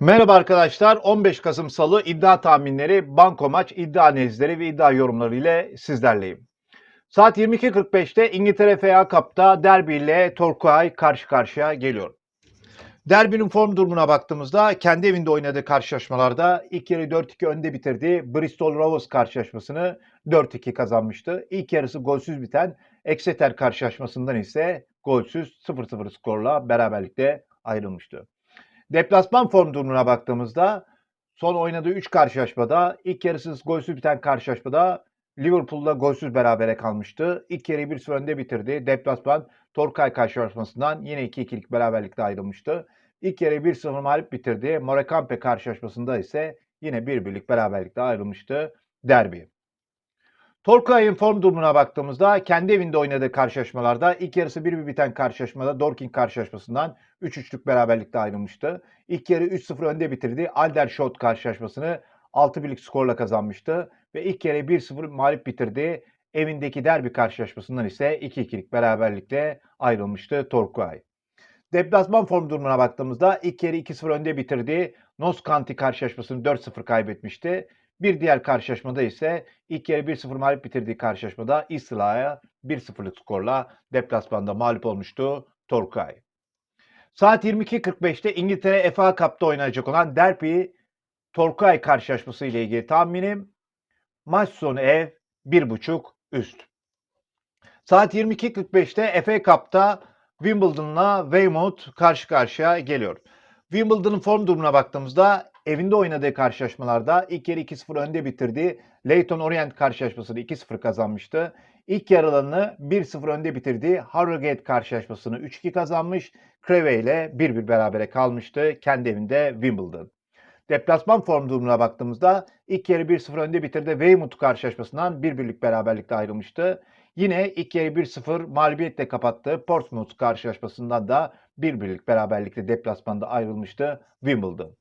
Merhaba arkadaşlar. 15 Kasım Salı iddia tahminleri, banko maç, iddia analizleri ve iddia yorumları ile sizlerleyim. Saat 22.45'te İngiltere FA Cup'ta Derby ile Torquay karşı karşıya geliyor. Derby'nin form durumuna baktığımızda kendi evinde oynadığı karşılaşmalarda ilk yarı 4-2 önde bitirdiği Bristol Rovers karşılaşmasını 4-2 kazanmıştı. İlk yarısı golsüz biten Exeter karşılaşmasından ise golsüz 0-0 skorla beraberlikte ayrılmıştı. Deplasman form durumuna baktığımızda son oynadığı 3 karşılaşmada ilk yarısız golsüz biten karşılaşmada Liverpool'la golsüz berabere kalmıştı. İlk yarıyı 1-0 önde bitirdi. Deplasman Torkay karşılaşmasından yine 2-2'lik beraberlikte ayrılmıştı. İlk yarıyı 1-0 mağlup bitirdi. Morecambe karşılaşmasında ise yine 1-1'lik beraberlikte ayrılmıştı. Derbi. Torkay'ın form durumuna baktığımızda kendi evinde oynadığı karşılaşmalarda ilk yarısı 1-1 biten karşılaşmada Dorking karşılaşmasından 3-3'lük beraberlikte ayrılmıştı. İlk yarı 3-0 önde bitirdi. Aldershot karşılaşmasını 6-1'lik skorla kazanmıştı ve ilk yarı 1-0 mağlup bitirdi. Evindeki derbi karşılaşmasından ise 2-2'lik beraberlikle ayrılmıştı Torquay. Deplasman form durumuna baktığımızda ilk yarı 2-0 önde bitirdi. County karşılaşmasını 4-0 kaybetmişti. Bir diğer karşılaşmada ise ilk yarı 1-0 mağlup bitirdiği karşılaşmada Isla'ya 1-0'lık skorla deplasmanda mağlup olmuştu Torquay. Saat 22.45'te İngiltere FA Cup'ta oynanacak olan Derby Torquay karşılaşması ile ilgili tahminim maç sonu ev 1.5 üst. Saat 22.45'te FA Cup'ta Wimbledon'la Weymouth karşı karşıya geliyor. Wimbledon'ın form durumuna baktığımızda evinde oynadığı karşılaşmalarda ilk yarı 2-0 önde bitirdi. Leyton Orient karşılaşmasını 2-0 kazanmıştı. İlk yarılarını 1-0 önde bitirdiği Harrogate karşılaşmasını 3-2 kazanmış. Creve ile 1-1 berabere kalmıştı kendi evinde Wimbledon. Deplasman form durumuna baktığımızda ilk yarı 1-0 önde bitirdi. Weymouth karşılaşmasından 1-1'lik beraberlikte ayrılmıştı. Yine ilk yarı 1-0 mağlubiyetle kapattığı Portsmouth karşılaşmasından da 1-1'lik beraberlikle deplasmanda ayrılmıştı Wimbledon.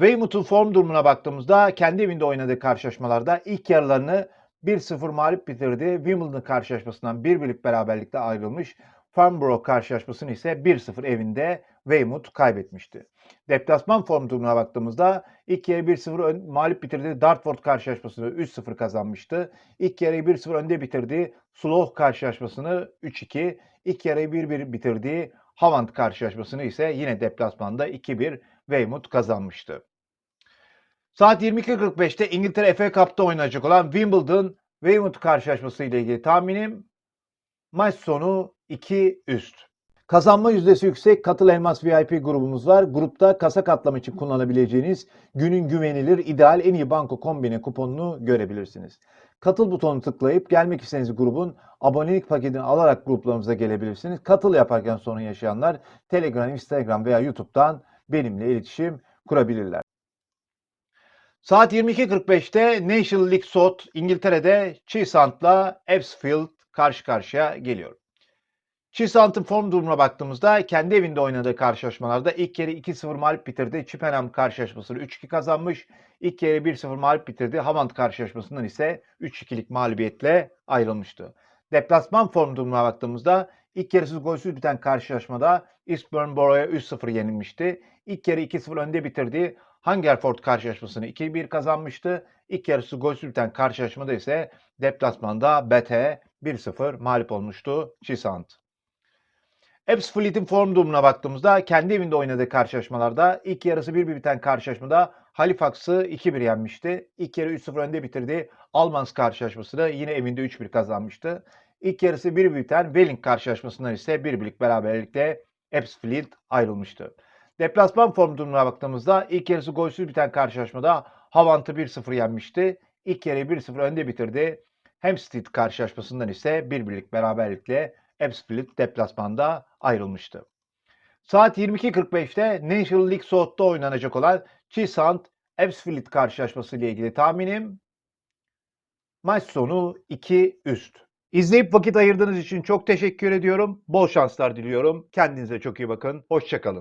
Weymouth'un form durumuna baktığımızda kendi evinde oynadığı karşılaşmalarda ilk yarılarını 1-0 mağlup bitirdi. Wimbledon karşılaşmasından 1-1'lik beraberlikte ayrılmış. Farnborough karşılaşmasını ise 1-0 evinde Weymouth kaybetmişti. Deplasman form durumuna baktığımızda ilk yarı 1-0 mağlup bitirdiği Dartford karşılaşmasını 3-0 kazanmıştı. İlk yarıyı 1-0 önde bitirdiği Slough karşılaşmasını 3-2, ilk yarıyı 1-1 bitirdiği Havant karşılaşmasını ise yine deplasmanda 2-1 Weymouth kazanmıştı. Saat 22.45'te İngiltere FA Cup'ta oynanacak olan Wimbledon Weymouth karşılaşması ile ilgili tahminim maç sonu 2 üst. Kazanma yüzdesi yüksek Katıl Elmas VIP grubumuz var. Grupta kasa katlama için kullanabileceğiniz günün güvenilir ideal en iyi banko kombine kuponunu görebilirsiniz. Katıl butonunu tıklayıp gelmek istediğiniz grubun abonelik paketini alarak gruplarımıza gelebilirsiniz. Katıl yaparken sorun yaşayanlar Telegram, Instagram veya YouTube'dan benimle iletişim kurabilirler. Saat 22.45'te National League South İngiltere'de Chisant'la Ebbsfield karşı karşıya geliyor. Chisant'ın form durumuna baktığımızda kendi evinde oynadığı karşılaşmalarda ilk yarı 2-0 mağlup bitirdi. Chippenham karşılaşmasını 3-2 kazanmış. İlk yarı 1-0 mağlup bitirdi. Havant karşılaşmasından ise 3-2'lik mağlubiyetle ayrılmıştı. Deplasman form durumuna baktığımızda ilk yarısız golsüz biten karşılaşmada Eastbourne Borough'a 3-0 yenilmişti. İlk yarı 2-0 önde bitirdiği Hungerford karşılaşmasını 2-1 kazanmıştı. İlk yarısı golsüz biten karşılaşmada ise deplasmanda Bete 1-0 mağlup olmuştu Chisant. Ebbsfleet'in form durumuna baktığımızda kendi evinde oynadığı karşılaşmalarda ilk yarısı 1-1 biten karşılaşmada Halifax'ı 2-1 yenmişti. İlk yarı 3-0 önde bitirdi. Almans karşılaşmasını yine evinde 3-1 kazanmıştı. İlk yarısı 1-1 biten Welling karşılaşmasından ise 1-1'lik beraberlikle Ebbsfleet ayrılmıştı. Deplasman form durumuna baktığımızda ilk yarısı golsüz biten karşılaşmada Havant'ı 1-0 yenmişti. İlk yarıyı 1-0 önde bitirdi. Hampstead karşılaşmasından ise 1-1'lik beraberlikle Ebbsfleet deplasmanda ayrılmıştı. Saat 22.45'te National League South'ta oynanacak olan Chisant Ebbsfleet karşılaşması ile ilgili tahminim maç sonu 2 üst. İzleyip vakit ayırdığınız için çok teşekkür ediyorum. Bol şanslar diliyorum. Kendinize çok iyi bakın. Hoşçakalın.